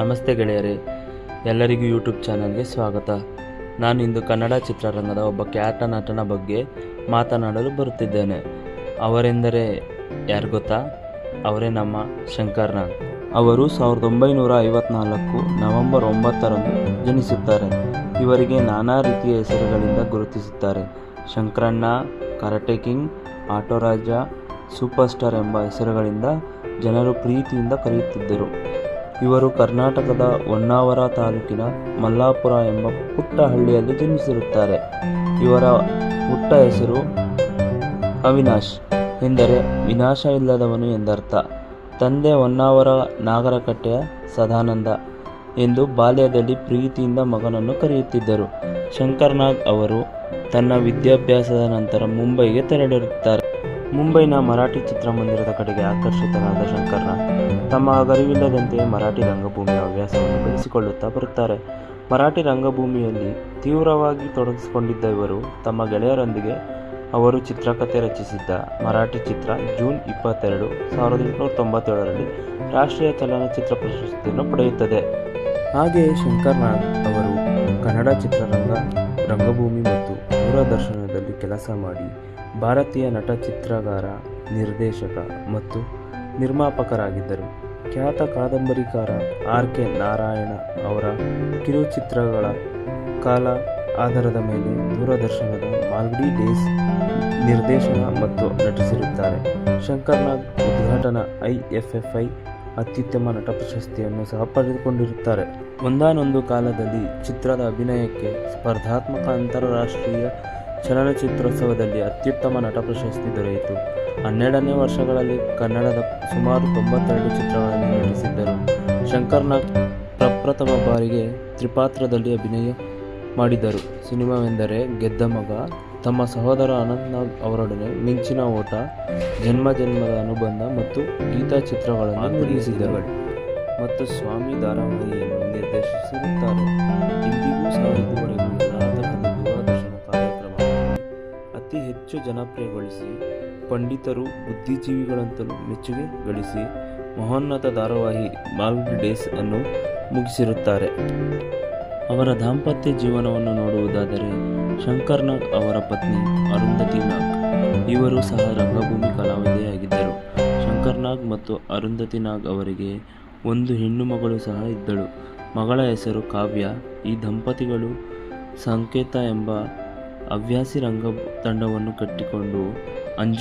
ನಮಸ್ತೆ ಗೆಳೆಯರೇ, ಎಲ್ಲರಿಗೂ ಯೂಟ್ಯೂಬ್ ಚಾನಲ್ಗೆ ಸ್ವಾಗತ. ನಾನು ಇಂದು ಕನ್ನಡ ಚಿತ್ರರಂಗದ ಒಬ್ಬ ಖ್ಯಾತ ನಟನ ಬಗ್ಗೆ ಮಾತನಾಡಲು ಬರುತ್ತಿದ್ದೇನೆ. ಅವರೆಂದರೆ ಯಾರು ಗೊತ್ತಾ? ಅವರೇ ನಮ್ಮ ಶಂಕರ್ ಅವರು ಸಾವಿರದ ಒಂಬೈನೂರ ಐವತ್ನಾಲ್ಕು ನವೆಂಬರ್ ಒಂಬತ್ತರಂದು ಜನಿಸುತ್ತಾರೆ ಇವರಿಗೆ ನಾನಾ ರೀತಿಯ ಹೆಸರುಗಳಿಂದ ಗುರುತಿಸುತ್ತಾರೆ Shankaranna, karate king auto Raja super star ಎಂಬ ಹೆಸರುಗಳಿಂದ ಜನರು ಪ್ರೀತಿಯಿಂದ ಕರೆಯುತ್ತಿದ್ದರು. ಇವರು ಕರ್ನಾಟಕದ ಹೊನ್ನಾವರ ತಾಲೂಕಿನ ಮಲ್ಲಾಪುರ ಎಂಬ ಪುಟ್ಟ ಹಳ್ಳಿಯಲ್ಲಿ ಜನಿಸಿರುತ್ತಾರೆ. ಇವರ ಪುಟ್ಟ ಹೆಸರು ಅವಿನಾಶ್, ಎಂದರೆ ವಿನಾಶ ಇಲ್ಲದವನು ಎಂದರ್ಥ. ತಂದೆ ಹೊನ್ನಾವರ ನಾಗರಕಟ್ಟೆಯ ಸದಾನಂದ ಎಂದು ಬಾಲ್ಯದಲ್ಲಿ ಪ್ರೀತಿಯಿಂದ ಮಗನನ್ನು ಕರೆಯುತ್ತಿದ್ದರು. ಶಂಕರ್ನಾಗ್ ಅವರು ತನ್ನ ವಿದ್ಯಾಭ್ಯಾಸದ ನಂತರ ಮುಂಬೈಗೆ ತೆರಳಿರುತ್ತಾರೆ. ಮುಂಬೈನ ಮರಾಠಿ ಚಿತ್ರಮಂದಿರದ ಕಡೆಗೆ ಆಕರ್ಷಿತರಾದ ಶಂಕರ್ನ ತಮ್ಮ ಅಗರಿವಿಲ್ಲದಂತೆ ಮರಾಠಿ ರಂಗಭೂಮಿಯ ಹವ್ಯಾಸವನ್ನು ಬೆಳೆಸಿಕೊಳ್ಳುತ್ತಾ ಬರುತ್ತಾರೆ. ಮರಾಠಿ ರಂಗಭೂಮಿಯಲ್ಲಿ ತೀವ್ರವಾಗಿ ತೊಡಗಿಸಿಕೊಂಡಿದ್ದ ಇವರು ತಮ್ಮ ಗೆಳೆಯರೊಂದಿಗೆ ಅವರು ಚಿತ್ರಕಥೆ ರಚಿಸಿದ್ದ ಮರಾಠಿ ಚಿತ್ರ ಜೂನ್ ಇಪ್ಪತ್ತೆರಡು ಸಾವಿರದ ಎಂಟುನೂರ ತೊಂಬತ್ತೇಳರಲ್ಲಿ ರಾಷ್ಟ್ರೀಯ ಚಲನಚಿತ್ರ ಪ್ರಶಸ್ತಿಯನ್ನು ಪಡೆಯುತ್ತದೆ. ಹಾಗೆಯೇ ಶಂಕರ್ ನಾಗ್ ಅವರು ಕನ್ನಡ ಚಿತ್ರರಂಗ, ರಂಗಭೂಮಿ ಮತ್ತು ದೂರದರ್ಶನದಲ್ಲಿ ಕೆಲಸ ಮಾಡಿ ಭಾರತೀಯ ನಟ ಚಿತ್ರಗಾರ, ನಿರ್ದೇಶಕ ಮತ್ತು ನಿರ್ಮಾಪಕರಾಗಿದ್ದರು. ಖ್ಯಾತ ಕಾದಂಬರಿಕಾರ ಆರ್ ಕೆ ನಾರಾಯಣ ಅವರ ಕಿರುಚಿತ್ರಗಳ ಕಾಲ ಆಧಾರದ ಮೇಲೆ ದೂರದರ್ಶನದ ಮಾಲ್ಗುಡಿ ಡೇಸ್ ನಿರ್ದೇಶನ ಮತ್ತು ನಟಿಸಿರುತ್ತಾರೆ. ಶಂಕರ್ನಾಗ್ ಉದ್ಘಾಟನಾ ಐ ಎಫ್ ಎಫ್ ಐ ಅತ್ಯುತ್ತಮ ನಟ ಪ್ರಶಸ್ತಿಯನ್ನು ಸಹ ಪಡೆದುಕೊಂಡಿರುತ್ತಾರೆ. ಒಂದಾನೊಂದು ಕಾಲದಲ್ಲಿ ಚಿತ್ರದ ಅಭಿನಯಕ್ಕೆ ಸ್ಪರ್ಧಾತ್ಮಕ ಅಂತಾರಾಷ್ಟ್ರೀಯ ಚಲನಚಿತ್ರೋತ್ಸವದಲ್ಲಿ ಅತ್ಯುತ್ತಮ ನಟ ಪ್ರಶಸ್ತಿ ದೊರೆಯಿತು. ಹನ್ನೆರಡನೇ ವರ್ಷಗಳಲ್ಲಿ ಕನ್ನಡದ ಸುಮಾರು ತೊಂಬತ್ತೆರಡು ಚಿತ್ರಗಳನ್ನು ನಟಿಸಿದ್ದರು. ಶಂಕರ್ನಾಗ್ ಪ್ರಪ್ರಥಮ ಬಾರಿಗೆ ತ್ರಿಪಾತ್ರದಲ್ಲಿ ಅಭಿನಯ ಮಾಡಿದರು ಸಿನಿಮಾವೆಂದರೆ ಗೆದ್ದ ಮಗ, ತಮ್ಮ ಸಹೋದರ ಅನಂತ್ನಾಗ್ ಅವರೊಡನೆ ಮಿಂಚಿನ ಓಟ, ಜನ್ಮ ಜನ್ಮದ ಅನುಬಂಧ ಮತ್ತು ಗೀತಾ ಚಿತ್ರಗಳನ್ನು ನಿರ್ಮಿಸಿದರು ಮತ್ತು ಸ್ವಾಮಿ ಧಾರಾವಾಹಿಯನ್ನು ನಿರ್ದೇಶಿಸಿರುತ್ತಾರೆ. ಇಂದಿಗೂ ಸಹ ಅತಿ ಹೆಚ್ಚು ಜನಪ್ರಿಯಗೊಳಿಸಿ, ಪಂಡಿತರು ಬುದ್ಧಿಜೀವಿಗಳಂತಲೂ ಮೆಚ್ಚುಗೆ ಗಳಿಸಿ ಮಹೋನ್ನತ ಧಾರಾವಾಹಿ ಮಾಲ್ಗುಡಿ ಡೇಸ್ ಅನ್ನು ಮುಗಿಸಿರುತ್ತಾರೆ. ಅವರ ದಾಂಪತ್ಯ ಜೀವನವನ್ನು ನೋಡುವುದಾದರೆ ಶಂಕರ್ ನಾಗ್ ಅವರ ಪತ್ನಿ ಅರುಂಧತಿ ನಾಗ್ ಇವರು ಸಹ ರಂಗಭೂಮಿ ಕಲಾವಿದೆಯಾಗಿದ್ದರು. ಶಂಕರ್ ನಾಗ್ ಮತ್ತು ಅರುಂಧತಿ ನಾಗ್ ಅವರಿಗೆ ಒಂದು ಹೆಣ್ಣು ಮಗಳು ಸಹ ಇದ್ದಳು. ಮಗಳ ಹೆಸರು ಕಾವ್ಯ. ಈ ದಂಪತಿಗಳು ಸಂಕೇತ ಎಂಬ ಹವ್ಯಾಸಿ ರಂಗ ತಂಡವನ್ನು ಕಟ್ಟಿಕೊಂಡು ಅಂಜು